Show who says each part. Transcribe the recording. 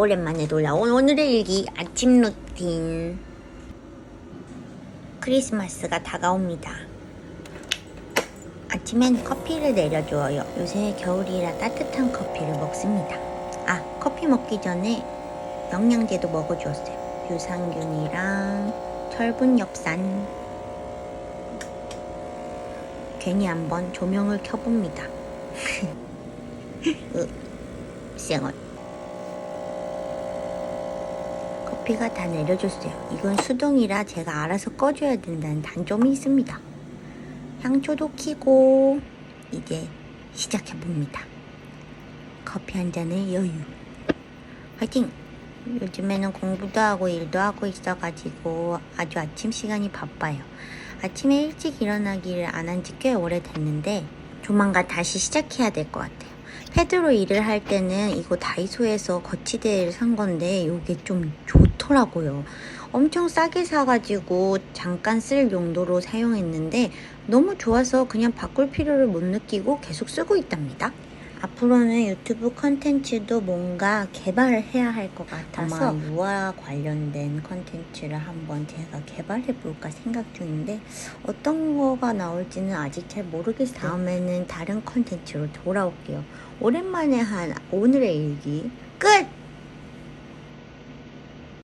Speaker 1: 오랜만에 돌아온 오늘의 일기 아침 루틴. 크리스마스가 다가옵니다. 아침엔 커피를 내려줘요. 요새 겨울이라 따뜻한 커피를 먹습니다. 아 커피 먹기 전에 영양제도 먹어주었어요. 유산균이랑 철분 엽산. 괜히 한번 조명을 켜봅니다. 으, 쌩얼 커피가 다 내려줬어요. 이건 수동이라 제가 알아서 꺼줘야 된다는 단점이 있습니다. 향초도 키고 이제 시작해 봅니다. 커피 한 잔의 여유. 화이팅! 요즘에는 공부도 하고 일도 하고 있어가지고 아주 아침 시간이 바빠요. 아침에 일찍 일어나기를 안 한 지 꽤 오래됐는데 조만간 다시 시작해야 될 것 같아요. 패드로 일을 할 때는 이거 다이소에서 거치대를 산 건데 이게 좀 좋더라고요. 엄청 싸게 사가지고 잠깐 쓸 용도로 사용했는데 너무 좋아서 그냥 바꿀 필요를 못 느끼고 계속 쓰고 있답니다. 앞으로는 유튜브 컨텐츠도 뭔가 개발을 해야 할 것 같아서 유아 관련된 컨텐츠를 한번 제가 개발해 볼까 생각 중인데 어떤 거가 나올지는 아직 잘 모르겠어요. 다음에는 다른 컨텐츠로 돌아올게요. 오랜만에 한 오늘의 일기 끝!